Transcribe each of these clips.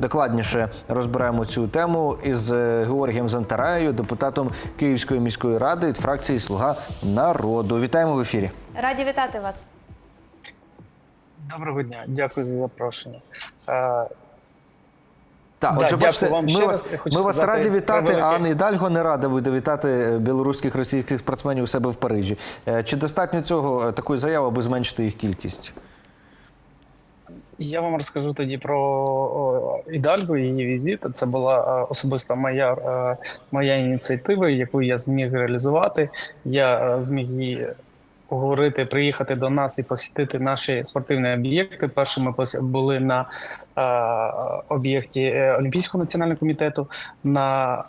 Докладніше розберемо цю тему із е, Георгієм Зантараєю, депутатом Київської міської ради від фракції Слуга народу. Вітаємо в ефірі. Раді вітати вас. Доброго дня, дякую за запрошення. Е, Так, Да, отже, бачите, вам ми ще вас, раз. Ми вас раді вітати, а велике- Анна Ідальго не рада буде вітати білоруських російських спортсменів у себе в Парижі. Е, Чи достатньо цього е, такої заяви, аби зменшити їх кількість? Я вам розкажу тоді про Ідальгу і її візит. Це була е, особиста моя, е, моя ініціатива, яку я зміг реалізувати. Я е, зміг її уговорити, приїхати до нас і посітити наші спортивні об'єкти. Перше ми пос- були на об'єкті Олімпійського національного комітету, на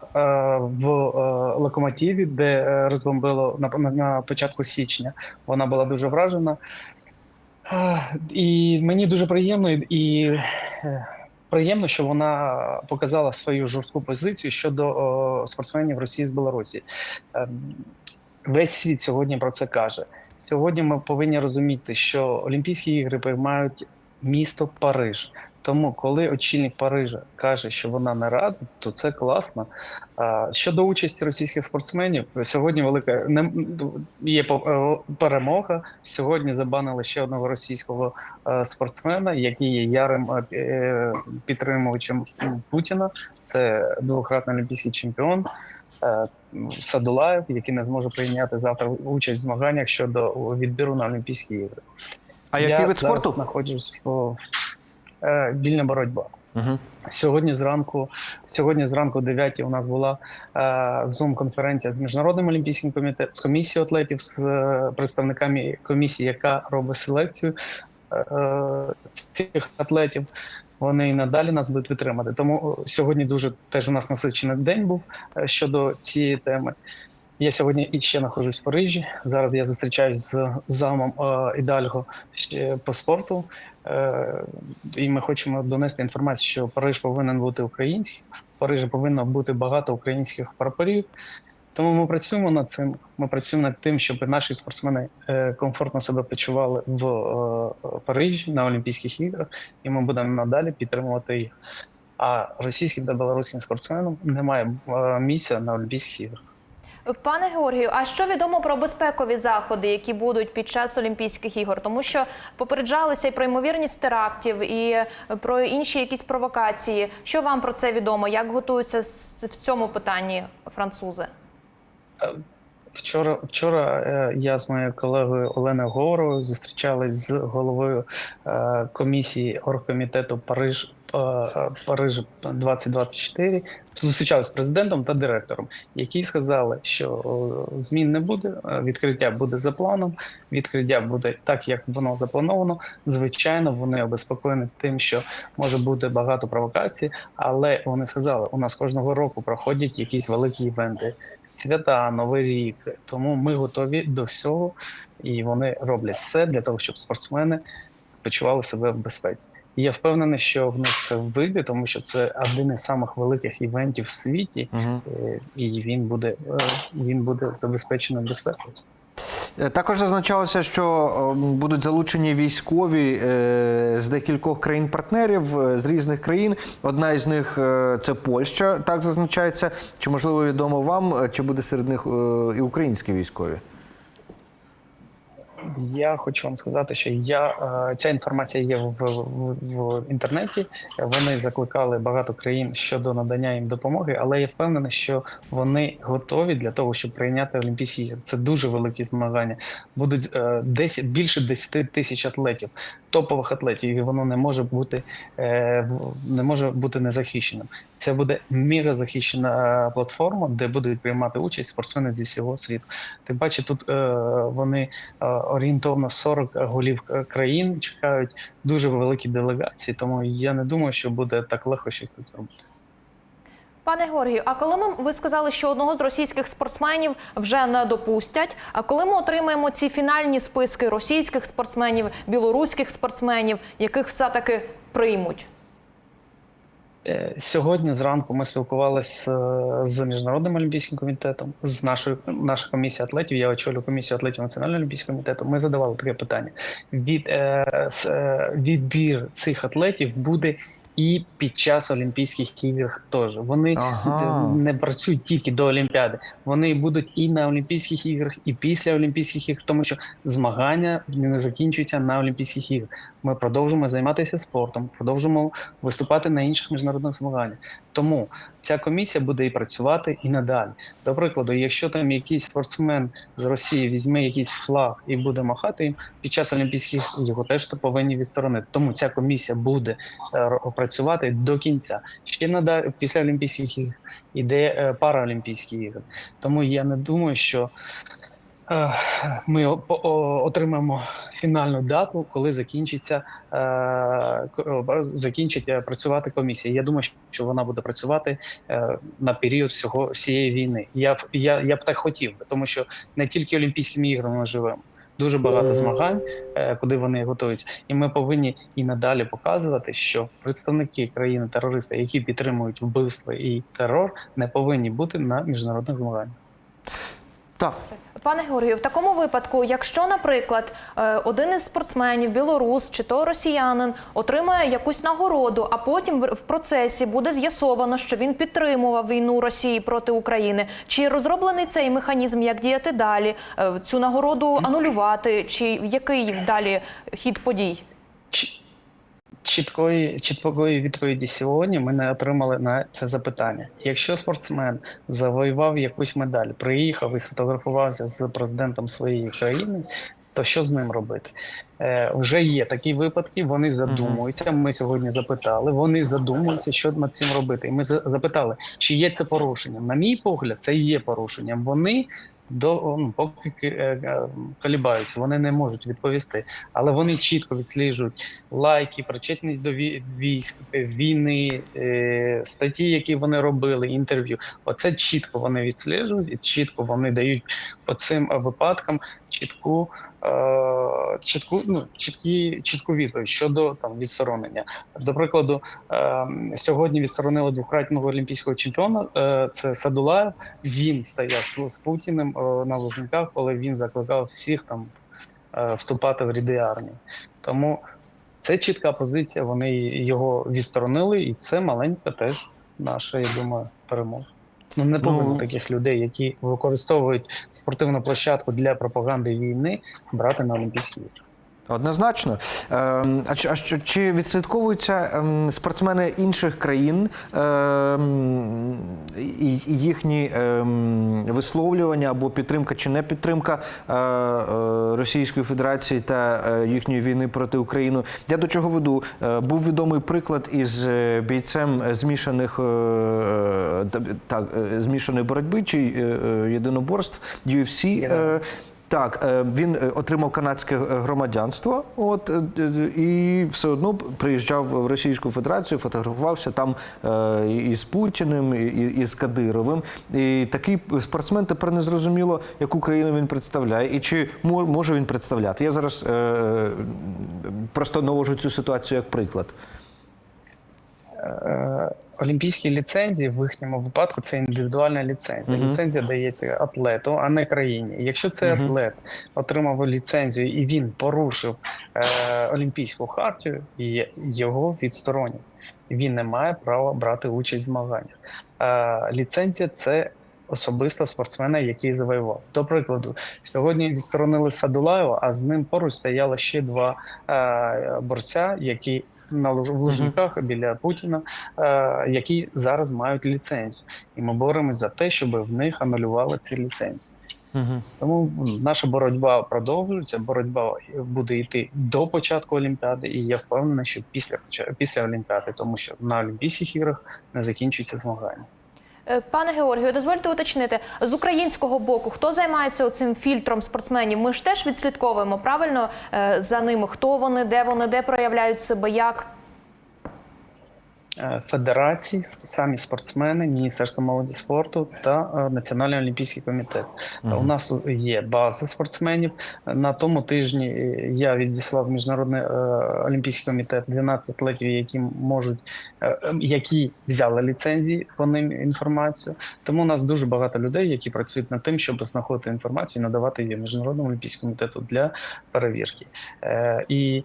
в локомотиві, де розбомбило на, на початку січня. Вона була дуже вражена. І мені дуже приємно і, і е, приємно, що вона показала свою жорстку позицію щодо спортсменів Росії з Білорусі. Ем, Весь світ сьогодні про це каже. Сьогодні ми повинні розуміти, що Олімпійські ігри приймають місто Париж. Тому, коли очільник Парижа каже, що вона не рада, то це класно. Щодо участі російських спортсменів, сьогодні велика не є е, перемога. Сьогодні забанили ще одного російського е, спортсмена, який є ярим е, підтримувачем Путіна. Це двократний олімпійський чемпіон. Садулаєв, який не зможе прийняти завтра участь в змаганнях щодо відбіру на Олімпійські ігри. А який Я вид спорту? знаходжусь в вільна боротьба. Угу. Сьогодні зранку, сьогодні зранку, о 9 у нас була е, зум-конференція з міжнародним олімпійським комітетом, з комісією атлетів, з е, представниками комісії, яка робить селекцію е, цих атлетів. Вони і надалі нас будуть підтримати. Тому е, сьогодні дуже теж у нас насичений день був е, щодо цієї теми. Я сьогодні і ще знаходжусь в Парижі. Зараз я зустрічаюсь з замом е, Ідальго по спорту. Е, і ми хочемо донести інформацію, що Париж повинен бути українським. В Парижі повинно бути багато українських прапорів. Тому ми працюємо над цим. Ми працюємо над тим, щоб наші спортсмени е, комфортно себе почували в е, Парижі на Олімпійських іграх, і ми будемо надалі підтримувати їх. А російським та білоруським спортсменам немає місця на Олімпійських іграх. Пане Георгію, а що відомо про безпекові заходи, які будуть під час Олімпійських ігор? Тому що попереджалися і про ймовірність терактів, і про інші якісь провокації. Що вам про це відомо? Як готуються в цьому питанні французи? Вчора, вчора е, я з моєю колегою Оленою Говоровою зустрічались з головою е, комісії оргкомітету Париж. Е, Париж 2024 зустрічалися з президентом та директором, які сказали, що е, змін не буде. е, Відкриття буде за планом. Відкриття буде так, як воно заплановано. Звичайно, вони обезпокоєні тим, що може бути багато провокацій, але вони сказали, у нас кожного року проходять якісь великі івенти свята, новий рік. Тому ми готові до всього, і вони роблять все для того, щоб спортсмени почували себе в безпеці. І я впевнений, що в них це вийде, тому що це один із самих великих івентів в світі, Угу. і він буде е, він буде забезпечений безпекою. Е, Також зазначалося, що будуть залучені військові з декількох країн-партнерів з різних країн. Одна із них це Польща, так зазначається. Чи можливо відомо вам, чи буде серед них і українські військові? Я хочу вам сказати, що я е, ця інформація є в, в, в інтернеті. Вони закликали багато країн щодо надання їм допомоги, але я впевнений, що вони готові для того, щоб прийняти Олімпійські ігри. Це дуже великі змагання. Будуть е, 10, більше 10 тисяч атлетів, топових атлетів, і воно не може бути е, не може бути незахищеним. Це буде мега захищена е, платформа, де будуть приймати участь спортсмени зі всього світу. Тим паче, тут е, вони е, орієнтовно 40 голів країн чекають дуже великі делегації. Тому я не думаю, що буде так легко щось тут робити. Пане Георгію, а коли ми ви сказали, що одного з російських спортсменів вже не допустять? А коли ми отримаємо ці фінальні списки російських спортсменів, білоруських спортсменів, яких все таки приймуть? Е, Сьогодні зранку ми спілкувалися з міжнародним олімпійським комітетом, з нашою наша комісія атлетів. Я очолюю комісію атлетів Національного олімпійського комітету. Ми задавали таке питання: від е, с- е, відбір цих атлетів буде і під час Олімпійських ігор теж. Вони Ага. е, не працюють тільки до Олімпіади. Вони будуть і на Олімпійських іграх, і після Олімпійських ігор, тому що змагання не закінчуються на Олімпійських іграх. Ми продовжуємо займатися спортом, продовжуємо виступати на інших міжнародних змаганнях. Тому ця комісія буде і працювати і надалі. До прикладу, якщо там якийсь спортсмен з Росії візьме якийсь флаг і буде махати їм під час Олімпійських його теж то повинні відсторонити. Тому ця комісія буде е, працювати до кінця. Ще надалі після Олімпійських ігор іде е, параолімпійські ігри. Тому я не думаю, що ми по- отримаємо фінальну дату, коли закінчиться е, к- закінчить е, працювати комісія. Я думаю, що вона буде працювати е, на період всього всієї війни. Я я, я б так хотів, би, тому що не тільки Олімпійськими іграми ми живемо. Дуже багато змагань, куди вони готуються, і ми повинні і надалі показувати, що представники країни терориста, які підтримують вбивство і терор, не повинні бути на міжнародних змаганнях. Так. Пане Георгію, в такому випадку, якщо, наприклад, е, один із спортсменів, білорус чи то росіянин, отримає якусь нагороду, а потім в процесі буде з'ясовано, що він підтримував війну Росії проти України, чи розроблений цей механізм, як діяти далі, Е, цю нагороду анулювати, чи який далі хід подій? Чіткої чіткої відповіді сьогодні ми не отримали на це запитання. Якщо спортсмен завоював якусь медаль, приїхав і сфотографувався з президентом своєї країни, то що з ним робити? Е, вже є такі випадки, вони задумуються. Ми сьогодні запитали. Вони задумуються, що над цим робити. І ми запитали, чи є це порушенням. На мій погляд, це є порушенням. Вони до поки е, е, колібаються, вони не можуть відповісти, але вони чітко відсліджують лайки, причетність до вій- військ, е, війни, статті, які вони робили, інтерв'ю. Оце чітко вони відсліджують і чітко вони дають по цим випадкам чітку, чітку, ну, чіткі, чітку відповідь щодо там відсторонення. До прикладу, е, сьогодні відсторонили двократного олімпійського чемпіона. Е, це Садулаєв. Він стояв з, з Путіним е, на Лужниках, коли він закликав всіх там е, вступати в ряди армії. Тому це чітка позиція. Вони його відсторонили, і це маленька теж наша, я думаю, перемога. Ну не повинно Ну, таких людей, які використовують спортивну площадку для пропаганди війни, брати на Олімпійські ігри. Однозначно. Ем, А чи, а чи відслідковуються ем, спортсмени інших країн ем, і їхні висловлювання або підтримка чи не підтримка е, е, Російської Федерації та е, їхньої війни проти України? Я до чого веду? Був відомий приклад із бійцем змішаних та- так, змішаної боротьби чи єдиноборств UFC. Так, е, він е, отримав канадське е, громадянство, от і все одно приїжджав в Російську Федерацію, фотографувався там е, і з Путіним, і, з Кадировим. І такий спортсмен тепер не зрозуміло, яку країну він представляє, і чи може він представляти. Я зараз просто навожу цю ситуацію як приклад. Олімпійські ліцензії в їхньому випадку це індивідуальна ліцензія. Мгм. Ліцензія дається атлету, а не країні. Якщо цей Мгм. атлет отримав ліцензію і він порушив е, Олімпійську хартію, його відсторонять. Він не має права брати участь в змаганнях. Е, ліцензія це. Особисто спортсмена, який завоював. До прикладу, сьогодні відсторонили Садулаєва, а з ним поруч стояло ще два е, борця, які на Лужниках біля Путіна, е, які зараз мають ліцензію. І ми боремось за те, щоб в них анулювали ці ліцензії. Угу. Тому наша боротьба продовжується. Боротьба буде йти до початку Олімпіади, і я впевнений, що після після Олімпіади, тому що на Олімпійських іграх не закінчується змагання. Е, Пане Георгію, дозвольте уточнити з українського боку, хто займається цим фільтром спортсменів? Ми ж теж відслідковуємо правильно е, за ними, хто вони, де вони, де проявляють себе, як. Е, Федерації, самі спортсмени, Міністерство молоді спорту та е, Національний олімпійський комітет. Е, У нас є база спортсменів. На тому тижні е, я відіслав міжнародний олімпійський комітет 12 атлетів, які можуть е, е, які взяли ліцензії по ним інформацію. Тому у нас дуже багато людей, які працюють над тим, щоб знаходити інформацію і надавати її міжнародному олімпійському комітету для перевірки. І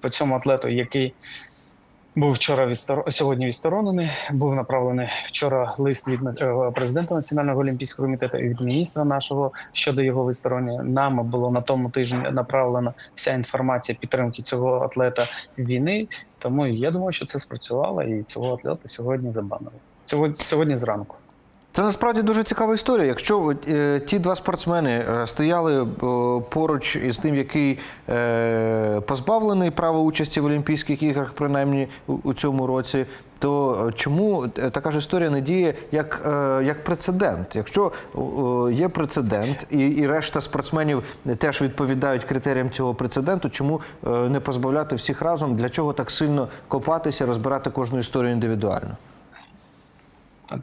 по цьому атлету, який Був вчора відстор... сьогодні відсторонений. Був направлений вчора лист від е, президента Національного олімпійського комітету і від міністра нашого щодо його відсторонення. Нам було на тому тижні направлена вся інформація підтримки цього атлета війни. Тому я думаю, що це спрацювало, і цього атлета сьогодні забанили. Сьогодні, сьогодні зранку. Це насправді дуже цікава історія. Якщо е, ті два спортсмени е, стояли е, поруч із тим, який е, позбавлений права участі в Олімпійських іграх, принаймні у, у цьому році, то е, чому е, така ж історія не діє як, е, як прецедент? Якщо е, є прецедент, і, і решта спортсменів теж відповідають критеріям цього прецеденту, чому е, не позбавляти всіх разом? Для чого так сильно копатися, розбирати кожну історію індивідуально?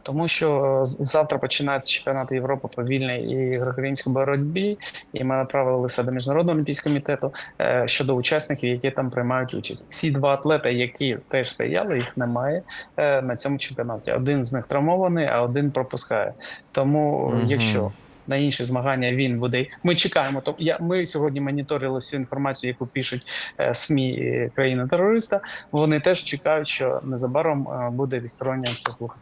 Тому що завтра починається чемпіонат Європи по вільній і греко-римській боротьбі, і ми направили листа до міжнародного олімпійського комітету е, щодо учасників, які там приймають участь. Ці два атлети, які теж стояли, їх немає е, на цьому чемпіонаті. Один з них травмований, а один пропускає. Тому, Мгм. якщо на інші змагання він буде. Ми чекаємо. Тобто я ми сьогодні моніторили всю інформацію, яку пишуть е, СМІ країни-терориста. Вони теж чекають, що незабаром е, буде відсторонення цих двох.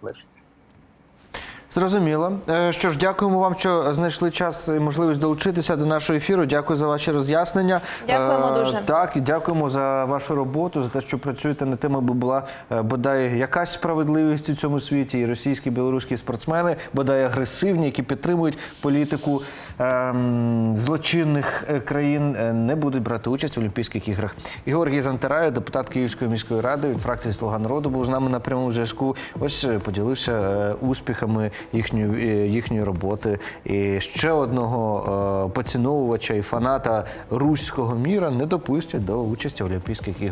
Зрозуміло. Е, Що ж, дякуємо вам, що знайшли час і можливість долучитися до нашого ефіру. Дякую за ваші роз'яснення. Дякуємо Е, дуже. Так, і дякуємо за вашу роботу, за те, що працюєте над тим, аби була е, бодай якась справедливість у цьому світі. І російські, і білоруські спортсмени, бодай агресивні, які підтримують політику ем, злочинних е, країн, е, не будуть брати участь в Олімпійських іграх. Георгій Зантераю, депутат Київської міської ради від фракції Слуга народу, був з нами на прямому зв'язку. Ось поділився успіхами їхньої, е, їхньої роботи. І ще одного е, поціновувача і фаната руського міра не допустять до участі в Олімпійських іграх.